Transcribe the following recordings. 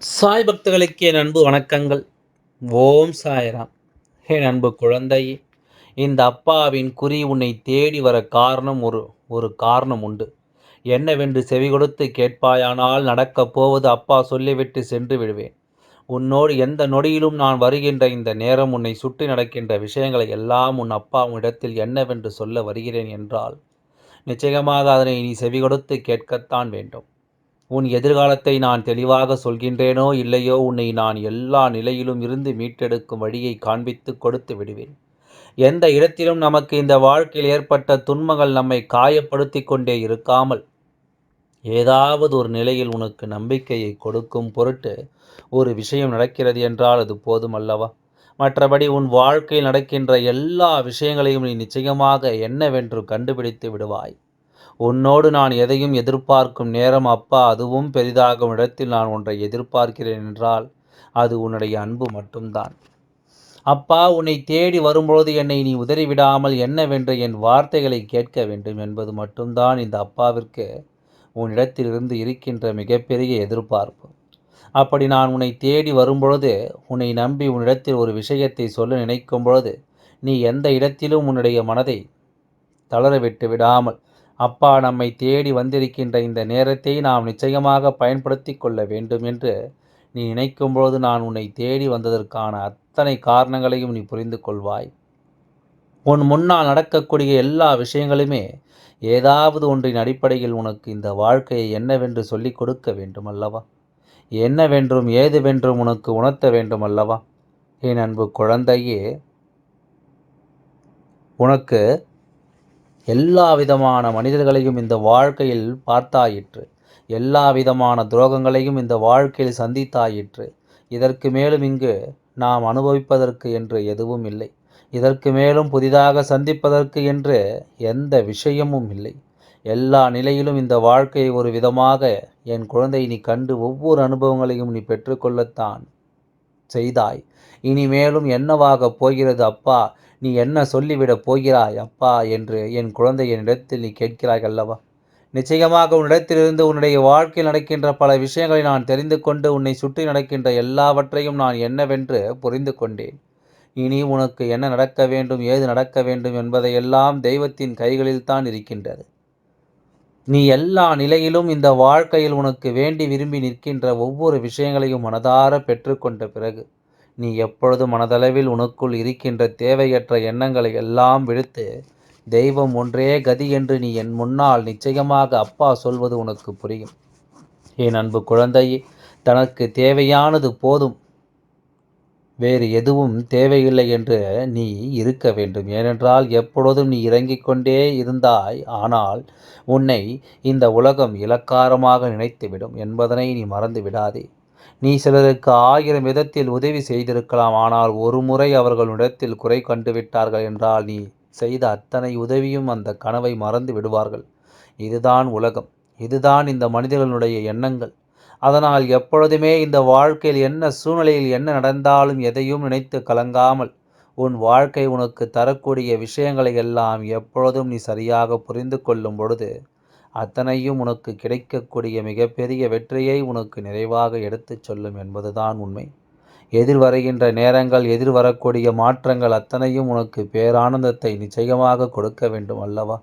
சாய் பக்தர்களுக்கு என் அன்பு வணக்கங்கள். ஓம் சாய்ராம். என் அன்பு குழந்தையே இந்த அப்பாவின் குறி உன்னை தேடி வர காரணம் ஒரு ஒரு காரணம் உண்டு. என்னவென்று செவி கொடுத்து கேட்பாயானால் நடக்கப் போவது அப்பா சொல்லிவிட்டு சென்று விடுவேன். உன்னோடு எந்த நொடியிலும் நான் வருகின்ற இந்த நேரம் உன்னை சுற்றி நடக்கின்ற விஷயங்களை எல்லாம் உன் அப்பா உன்னிடத்தில் என்னவென்று சொல்ல வருகிறேன் என்றால் நிச்சயமாக அதனை நீ செவி கொடுத்து கேட்கத்தான் வேண்டும். உன் எதிர்காலத்தை நான் தெளிவாக சொல்கின்றேனோ இல்லையோ உன்னை நான் எல்லா நிலையிலும் இருந்து மீட்டெடுக்கும் வழியை காண்பித்து கொடுத்து விடுவேன். எந்த இடத்திலும் நமக்கு இந்த வாழ்க்கையில் ஏற்பட்ட துன்பங்கள் நம்மை காயப்படுத்தி கொண்டே இருக்காமல் ஏதாவது ஒரு நிலையில் உனக்கு நம்பிக்கையை கொடுக்கும் பொருட்டு ஒரு விஷயம் நடக்கிறது என்றால் அது போதுமல்லவா மற்றபடி உன் வாழ்க்கையில் நடக்கின்ற எல்லா விஷயங்களையும் நீ நிச்சயமாக என்னவென்று கண்டுபிடித்து விடுவாய். உன்னோடு நான் எதையும் எதிர்பார்க்கும் நேரம் அப்பா அதுவும் பெரிதாகும் இடத்தில் நான் ஒன்றை எதிர்பார்க்கிறேன் என்றால் அது உன்னுடைய அன்பு மட்டும்தான். அப்பா உன்னை தேடி வரும்பொழுது என்னை நீ உதறிவிடாமல் என்னவென்று என் வார்த்தைகளை கேட்க வேண்டும் என்பது மட்டும்தான் இந்த அப்பாவிற்கு உன்னிடத்திலிருந்து இருக்கின்ற மிகப்பெரிய எதிர்பார்ப்பு. அப்படி நான் உன்னை தேடி வரும்பொழுது உன்னை நம்பி உன்னிடத்தில் ஒரு விஷயத்தை சொல்ல நினைக்கும் பொழுது நீ எந்த இடத்திலும் உன்னுடைய மனதை தளர விட்டு விடாமல் அப்பா நம்மை தேடி வந்திருக்கின்ற இந்த நேரத்தை நாம் நிச்சயமாக பயன்படுத்தி கொள்ள வேண்டும் என்று நீ நினைக்கும்போது நான் உன்னை தேடி வந்ததற்கான அத்தனை காரணங்களையும் நீ புரிந்து கொள்வாய். உன் முன்னால் நடக்கக்கூடிய எல்லா விஷயங்களுமே ஏதாவது ஒன்றின் அடிப்படையில் உனக்கு இந்த வாழ்க்கையை என்னவென்று சொல்லிக் கொடுக்க வேண்டும் அல்லவா? என்னவென்றும் ஏதுவென்றும் உனக்கு உணர்த்த வேண்டும் அல்லவா? என் அன்பு குழந்தையே உனக்கு எல்லா விதமான மனிதர்களையும் இந்த வாழ்க்கையில் பார்த்தாயிற்று. எல்லா விதமான துரோகங்களையும் இந்த வாழ்க்கையில் சந்தித்தாயிற்று. இதற்கு மேலும் இங்கு நாம் அனுபவிப்பதற்கு என்று எதுவும் இல்லை. இதற்கு மேலும் புதிதாக சந்திப்பதற்கு என்று எந்த விஷயமும் இல்லை. எல்லா நிலையிலும் இந்த வாழ்க்கையை ஒரு விதமாக என் குழந்தை நீ கண்டு ஒவ்வொரு அனுபவங்களையும் நீ பெற்றுக்கொள்ளத்தான் செய்தாய். இனி மேலும் என்னவாக போகிறது அப்பா? நீ என்ன சொல்லிவிடப் போகிறாய் அப்பா? என்று என் குழந்தை என்னிடத்தில் நீ கேட்கிறாய் அல்லவா? நிச்சயமாக உன்னிடத்திலிருந்து உன்னுடைய வாழ்க்கையில் நடக்கின்ற பல விஷயங்களை நான் தெரிந்து கொண்டு உன்னை சுற்றி நடக்கின்ற எல்லாவற்றையும் நான் என்னவென்று புரிந்து கொண்டேன். இனி உனக்கு என்ன நடக்க வேண்டும் ஏது நடக்க வேண்டும் என்பதையெல்லாம் தெய்வத்தின் கைகளில் தான் இருக்கின்றது. நீ எல்லா நிலையிலும் இந்த வாழ்க்கையில் உனக்கு வேண்டி விரும்பி நிற்கின்ற ஒவ்வொரு விஷயங்களையும் மனதார பெற்றுக்கொண்ட பிறகு நீ எப்பொழுது மனதளவில் உனக்குள் இருக்கின்ற தேவையற்ற எண்ணங்களை எல்லாம் விடுத்து தெய்வம் ஒன்றே கதி என்று நீ என் முன்னால் நிச்சயமாக அப்பா சொல்வது உனக்கு புரியும். என் அன்பு குழந்தையே தனக்கு தேவையானது போதும். வேறு எதுவும் தேவையில்லை என்று நீ இருக்க வேண்டும். ஏனென்றால் எப்பொழுதும் நீ இறங்கிக் கொண்டே இருந்தாய் ஆனால் உன்னை இந்த உலகம் இலக்காரமாக நினைத்துவிடும் என்பதனை நீ மறந்து விடாதே. நீ சிலருக்கு ஆயிரம் விதத்தில் உதவி செய்திருக்கலாம் ஆனால் ஒரு முறை அவர்களிடத்தில் குறை கண்டுவிட்டார்கள் என்றால் நீ செய்த அத்தனை உதவியும் அந்த கனவை மறந்து விடுவார்கள். இதுதான் உலகம். இதுதான் இந்த மனிதர்களுடைய எண்ணங்கள். அதனால் எப்பொழுதுமே இந்த வாழ்க்கையில் என்ன சூழ்நிலையில் என்ன நடந்தாலும் எதையும் நினைத்து கலங்காமல் உன் வாழ்க்கை உனக்கு தரக்கூடிய விஷயங்களை எல்லாம் எப்பொழுதும் நீ சரியாக புரிந்து கொள்ளும் பொழுது அத்தனையும் உனக்கு கிடைக்கக்கூடிய மிகப்பெரிய வெற்றியை உனக்கு நிறைவாக எடுத்துச் சொல்லும் என்பதுதான் உண்மை. எதிர்வருகின்ற நேரங்கள் எதிர்வரக்கூடிய மாற்றங்கள் அத்தனையும் உனக்கு பேரானந்தத்தை நிச்சயமாக கொடுக்க வேண்டும் அல்லவா?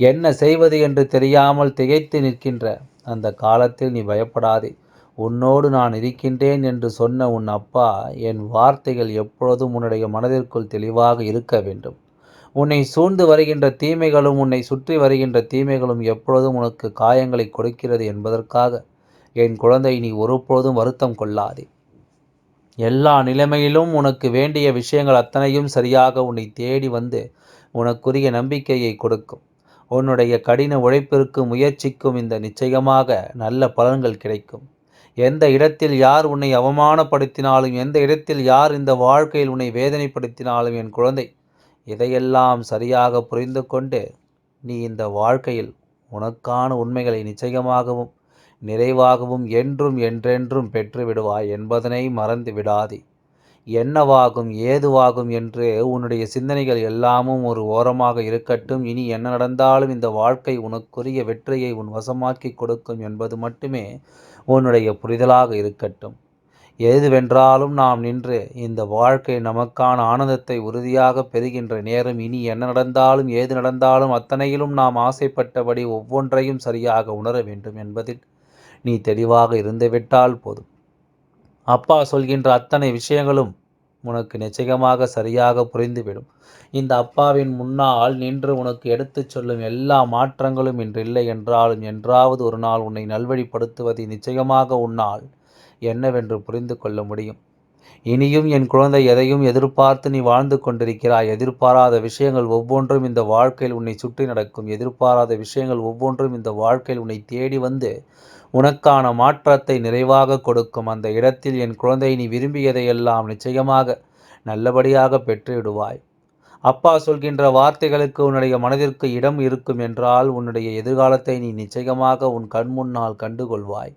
என்ன செய்வது என்று தெரியாமல் திகைத்து நிற்கின்ற அந்த காலத்தில் நீ பயப்படாதே. உன்னோடு நான் இருக்கின்றேன் என்று சொன்ன உன் அப்பா என் வார்த்தைகள் எப்பொழுதும் உன்னுடைய மனதிற்குள் தெளிவாக இருக்க வேண்டும். உன்னை சூழ்ந்து வருகின்ற தீமைகளும் உன்னை சுற்றி வருகின்ற தீமைகளும் எப்பொழுதும் உனக்கு காயங்களை கொடுக்கிறது என்பதற்காக. என் குழந்தை நீ ஒருபொழுதும் வருத்தம் கொள்ளாதே. எல்லா நிலைமையிலும் உனக்கு வேண்டிய விஷயங்கள் அத்தனையும் சரியாக உன்னை தேடி வந்து உனக்குரிய நம்பிக்கையை கொடுக்கும். உன்னுடைய கடின உழைப்பிற்கும் முயற்சிக்கும் இந்த நிச்சயமாக நல்ல பலன்கள் கிடைக்கும். எந்த இடத்தில் யார் உன்னை அவமானப்படுத்தினாலும் எந்த இடத்தில் யார் இந்த வாழ்க்கையில் உன்னை வேதனைப்படுத்தினாலும் என் குழந்தை இதையெல்லாம் சரியாக புரிந்து கொண்டு நீ இந்த வாழ்க்கையில் உனக்கான உண்மைகளை நிச்சயமாகவும் நிறைவாகவும் என்றும் என்றென்றும் பெற்று விடுவாய் என்பதனை மறந்து விடாதே. என்னவாகும் ஏதுவாகும் என்று உன்னுடைய சிந்தனைகள் எல்லாமும் ஒரு ஓரமாக இருக்கட்டும். இனி என்ன நடந்தாலும் இந்த வாழ்க்கை உனக்குரிய வெற்றியை உன் வசமாக்கி கொடுக்கும் என்பது மட்டுமே உன்னுடைய புரிதலாக இருக்கட்டும். எதுவென்றாலும் நாம் நின்று இந்த வாழ்க்கை நமக்கான ஆனந்தத்தை உறுதியாக பெறுகின்ற நேரம் இனி என்ன நடந்தாலும் ஏது நடந்தாலும் அத்தனையிலும் நாம் ஆசைப்பட்டபடி ஒவ்வொன்றையும் சரியாக உணர வேண்டும் என்பதில் நீ தெளிவாக இருந்துவிட்டால் போதும். அப்பா சொல்கின்ற அத்தனை விஷயங்களும் உனக்கு நிச்சயமாக சரியாக புரிந்துவிடும். இந்த அப்பாவின் முன்னால் நின்று உனக்கு எடுத்துச் சொல்லும் எல்லா மாற்றங்களும் இன்றில்லை என்றாலும் என்றாவது ஒரு நாள் உன்னை நல்வழிப்படுத்துவதை நிச்சயமாக உன்னால் என்னவென்று புரிந்து கொள்ள முடியும். இனியும் என் குழந்தை எதையும் எதிர்பார்த்து நீ வாழ்ந்து கொண்டிருக்கிறாய். எதிர்பாராத விஷயங்கள் ஒவ்வொன்றும் இந்த வாழ்க்கையில் உன்னை சுற்றி நடக்கும். எதிர்பாராத விஷயங்கள் ஒவ்வொன்றும் இந்த வாழ்க்கையில் உன்னை தேடி வந்து உனக்கான மாற்றத்தை நிறைவாக கொடுக்கும். அந்த இடத்தில் என் குழந்தை நீ விரும்பியதையெல்லாம் நிச்சயமாக நல்லபடியாக பெற்றுவிடுவாய். அப்பா சொல்கின்ற வார்த்தைகளுக்கு உன்னுடைய மனதிற்கு இடம் இருக்கும் என்றால் உன்னுடைய எதிர்காலத்தை நீ நிச்சயமாக உன் கண் முன்னால் கண்டுகொள்வாய்.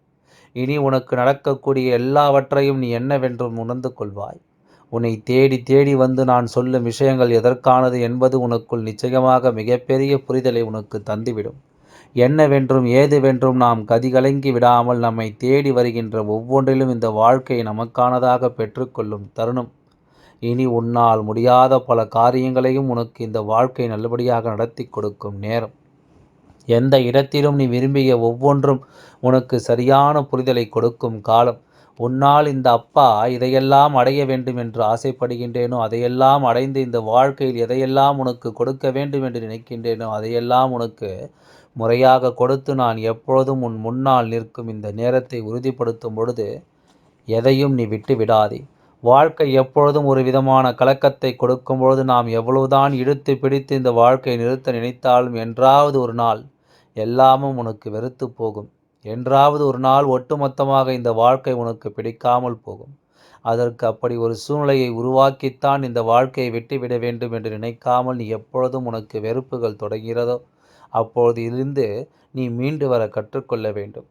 இனி உனக்கு நடக்கக்கூடிய எல்லாவற்றையும் நீ என்னவென்றும் உணர்ந்து கொள்வாய். உன்னை தேடி தேடி வந்து நான் சொல்லும் விஷயங்கள் எதற்கானது என்பது உனக்குள் நிச்சயமாக மிகப்பெரிய புரிதலை உனக்கு தந்துவிடும். என்னவென்றும் ஏதுவென்றும் நாம் கதிகலங்கி விடாமல் நம்மை தேடி வருகின்ற ஒவ்வொன்றிலும் இந்த வாழ்க்கை நமக்கானதாக பெற்றுக்கொள்ளும் தருணம். இனி உன்னால் முடியாத பல காரியங்களையும் உனக்கு இந்த வாழ்க்கை நல்லபடியாக நடத்தி கொடுக்கும் நேரம். எந்த இடத்திலும் நீ விரும்பிய ஒவ்வொன்றும் உனக்கு சரியான புரிதலை கொடுக்கும் காலம். உன்னால் இந்த அப்பா இதையெல்லாம் அடைய வேண்டும் என்று ஆசைப்படுகின்றேனோ அதையெல்லாம் அடைந்து இந்த வாழ்க்கையில் எதையெல்லாம் உனக்கு கொடுக்க வேண்டும் என்று நினைக்கின்றேனோ அதையெல்லாம் உனக்கு முறையாக கொடுத்து நான் எப்பொழுதும் உன் முன்னால் நிற்கும் இந்த நேரத்தை உறுதிப்படுத்தும் பொழுது எதையும் நீ விட்டு விடாதே. வாழ்க்கை எப்பொழுதும் ஒரு விதமான கலக்கத்தை கொடுக்கும் பொழுது நாம் எவ்வளவுதான் இழுத்து பிடித்து இந்த வாழ்க்கையை நிறுத்த நினைத்தாலும் என்றாவது ஒரு நாள் எல்லாமும் உனக்கு வெறுத்து போகும். என்றாவது ஒரு நாள் ஒட்டுமொத்தமாக இந்த வாழ்க்கை உனக்கு பிடிக்காமல் போகும். அதற்கு அப்படி ஒரு சூழ்நிலையை உருவாக்கித்தான் இந்த வாழ்க்கையை வெட்டிவிட வேண்டும் என்று நினைக்காமல் நீ எப்பொழுதும் உனக்கு வெறுப்புகள் தொடங்கிறதோ அப்பொழுதிலிருந்து நீ மீண்டு வர கற்றுக்கொள்ள வேண்டும்.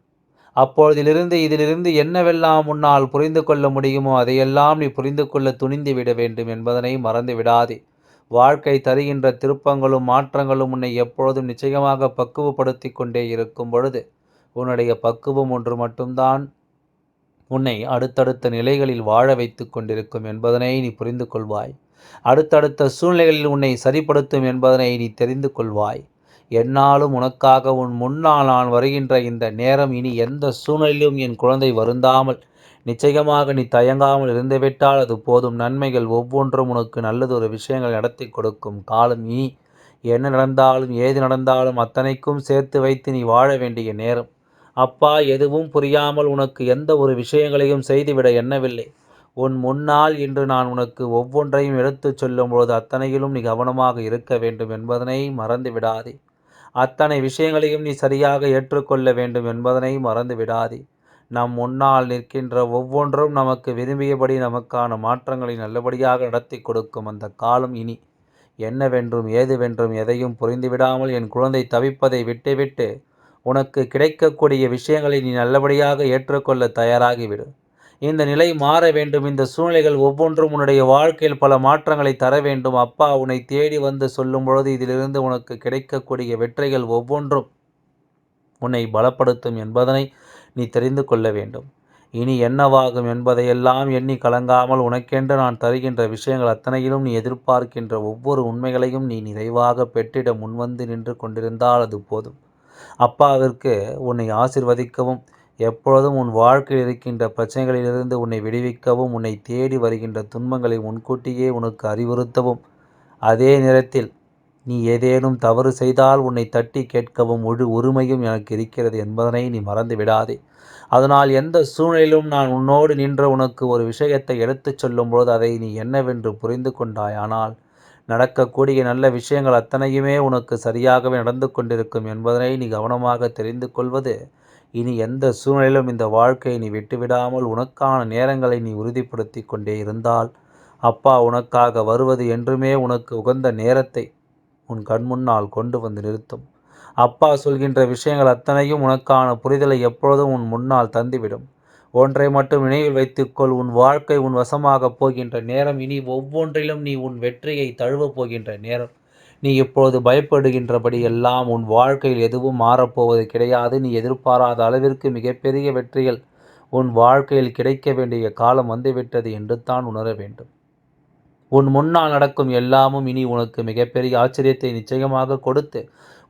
அப்பொழுதிலிருந்து இதிலிருந்து என்னவெல்லாம் உன்னால் புரிந்து கொள்ள முடியுமோ அதையெல்லாம் நீ புரிந்து கொள்ள துணிந்து விட வேண்டும் என்பதனை மறந்து விடாதே வாழ்க்கை தருகின்ற திருப்பங்களும் மாற்றங்களும் உன்னை எப்பொழுதும் நிச்சயமாக பக்குவப்படுத்தி கொண்டே இருக்கும் பொழுது உன்னுடைய பக்குவம் ஒன்று மட்டும்தான் உன்னை அடுத்தடுத்த நிலைகளில் வாழ வைத்து கொண்டிருக்கும் என்பதனை நீ புரிந்து கொள்வாய். அடுத்தடுத்த சூழ்நிலைகளில் உன்னை சரிப்படுத்தும் என்பதனை நீ தெரிந்து கொள்வாய். என்னாலும் உனக்காக உன் முன்னால் நான் வருகின்ற இந்த நேரம் இனி எந்த சூழ்நிலையிலும் என் குழந்தை வருந்தாமல் நிச்சயமாக நீ தயங்காமல் இருந்துவிட்டால் அது போதும். நன்மைகள் ஒவ்வொன்றும் உனக்கு நல்லதொரு விஷயங்கள் நடத்தி கொடுக்கும். காலம் நீ என்ன நடந்தாலும் ஏது நடந்தாலும் அத்தனைக்கும் சேர்த்து வைத்து நீ வாழ வேண்டிய நேரம். அப்பா எதுவும் புரியாமல் உனக்கு எந்த ஒரு விஷயங்களையும் செய்துவிட எண்ணவில்லை. உன் முன்னால் இன்று நான் உனக்கு ஒவ்வொன்றையும் எடுத்துச் சொல்லும்பொழுது அத்தனையிலும் நீ கவனமாக இருக்க வேண்டும் என்பதனை மறந்து விடாதே. அத்தனை விஷயங்களையும் நீ சரியாக ஏற்றுக்கொள்ள வேண்டும் என்பதனை மறந்து விடாதே. நம் முன்னால் நிற்கின்ற ஒவ்வொன்றும் நமக்கு விரும்பியபடி நமக்கான மாற்றங்களை நல்லபடியாக நடத்தி கொடுக்கும் அந்த காலம் இனி. என்னவென்றும் ஏதுவென்றும் எதையும் புரிந்துவிடாமல் என் குழந்தை தவிப்பதை விட்டுவிட்டு உனக்கு கிடைக்கக்கூடிய விஷயங்களை நீ நல்லபடியாக ஏற்றுக்கொள்ள தயாராகிவிடு. இந்த நிலை மாற வேண்டும். இந்த சூழ்நிலைகள் ஒவ்வொன்றும் உன்னுடைய வாழ்க்கையில் பல மாற்றங்களை தர வேண்டும். அப்பா உன்னை தேடி வந்து சொல்லும் பொழுது இதிலிருந்து உனக்கு கிடைக்கக்கூடிய வெற்றிகள் ஒவ்வொன்றும் உன்னை பலப்படுத்தும் என்பதனை நீ தெரிந்து கொள்ள வேண்டும். இனி என்னவாகும் என்பதையெல்லாம் எண்ணி கலங்காமல் உனக்கென்று நான் தருகின்ற விஷயங்கள் அத்தனையிலும் நீ எதிர்பார்க்கின்ற ஒவ்வொரு உண்மைகளையும் நீ நிறைவாக பெற்றிட முன்வந்து நின்று கொண்டிருந்தால் அது போதும். அப்பாவிற்கு உன்னை ஆசிர்வதிக்கவும் எப்பொழுதும் உன் வாழ்க்கையில் இருக்கின்ற பிரச்சனைகளிலிருந்து உன்னை விடுவிக்கவும் உன்னை தேடி வருகின்ற துன்பங்களை முன்கூட்டியே உனக்கு அறிவுறுத்தவும். அதே நேரத்தில் நீ ஏதேனும் தவறு செய்தால் உன்னை தட்டி கேட்கவும் முழு உரிமையும் எனக்கு இருக்கிறது என்பதனை நீ மறந்து விடாதே. அதனால் எந்த சூழ்நிலையிலும் நான் உன்னோடு நின்ற உனக்கு ஒரு விஷயத்தை எடுத்துச் சொல்லும்போது அதை நீ என்னவென்று புரிந்து கொண்டாய் ஆனால் நடக்கக்கூடிய நல்ல விஷயங்கள் அத்தனையுமே உனக்கு சரியாகவே நடந்து கொண்டிருக்கும் என்பதனை நீ கவனமாக தெரிந்து கொள்வது. இனி எந்த சூழ்நிலையிலும் இந்த வாழ்க்கையை நீ விட்டுவிடாமல் உனக்கான நேரங்களை நீ உறுதிப்படுத்தி கொண்டே இருந்தால் அப்பா உனக்காக வருவது என்றுமே உனக்கு உகந்த நேரத்தை உன் கண்முன்னால் கொண்டு வந்து நிறுத்தும். அப்பா சொல்கின்ற விஷயங்கள் அத்தனையும் உனக்கான புரிதலை எப்பொழுதும் உன் முன்னால் தந்துவிடும். ஒன்றை மட்டும் நினைவில் வைத்துக்கொள் உன் வாழ்க்கை உன் வசமாக போகின்ற நேரம் இனி ஒவ்வொன்றிலும் நீ உன் வெற்றியை தழுவப் போகின்ற நேரம். நீ இப்பொழுது பயப்படுகின்றபடி எல்லாம் உன் வாழ்க்கையில் எதுவும் மாறப்போவது கிடையாது. நீ எதிர்பாராத அளவிற்கு மிகப்பெரிய வெற்றிகள் உன் வாழ்க்கையில் கிடைக்க வேண்டிய காலம் வந்துவிட்டது என்று தான் உணர வேண்டும். உன் முன்னால் நடக்கும் எல்லாமும் இனி உனக்கு மிகப்பெரிய ஆச்சரியத்தை நிச்சயமாக கொடுத்து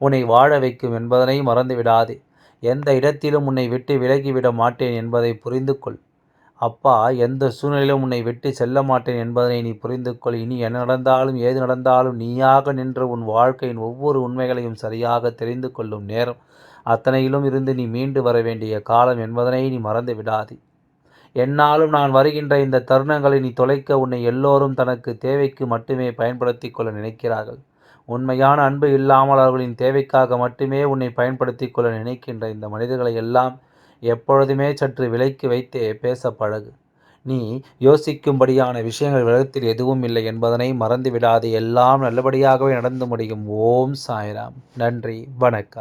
உன்னை வாழ வைக்கும் என்பதனை மறந்து விடாதே. எந்த இடத்திலும் உன்னை விட்டு விலகிவிட மாட்டேன் என்பதை புரிந்து கொள். அப்பா எந்த சூழ்நிலையிலும் உன்னை விட்டு செல்ல மாட்டேன் என்பதனை நீ புரிந்து கொள். இனி என்ன நடந்தாலும் ஏது நடந்தாலும் நீயாக நின்று உன் வாழ்க்கையின் ஒவ்வொரு உண்மைகளையும் சரியாக தெரிந்து கொள்ளும் நேரம் அத்தனையிலும் இருந்து நீ மீண்டு வர வேண்டிய காலம் என்பதனை நீ மறந்து விடாதே. என்னாலும் நான் வருகின்ற இந்த தருணங்களை நீ தொலைக்க உன்னை எல்லோரும் தனக்கு தேவைக்கு மட்டுமே பயன்படுத்தி கொள்ள நினைக்கிறார்கள். உண்மையான அன்பு இல்லாமல் அவர்களின் தேவைக்காக மட்டுமே உன்னை பயன்படுத்தி கொள்ள நினைக்கின்ற இந்த மனிதர்களை எல்லாம் எப்பொழுதுமே சற்று விலைக்கு வைத்தே பேச பழகு. நீ யோசிக்கும்படியான விஷயங்கள் விலகத்தில் எதுவும் இல்லை என்பதனை மறந்துவிடாது. எல்லாம் நல்லபடியாகவே நடந்து முடியும். ஓம் சாய்ராம். நன்றி. வணக்கம்.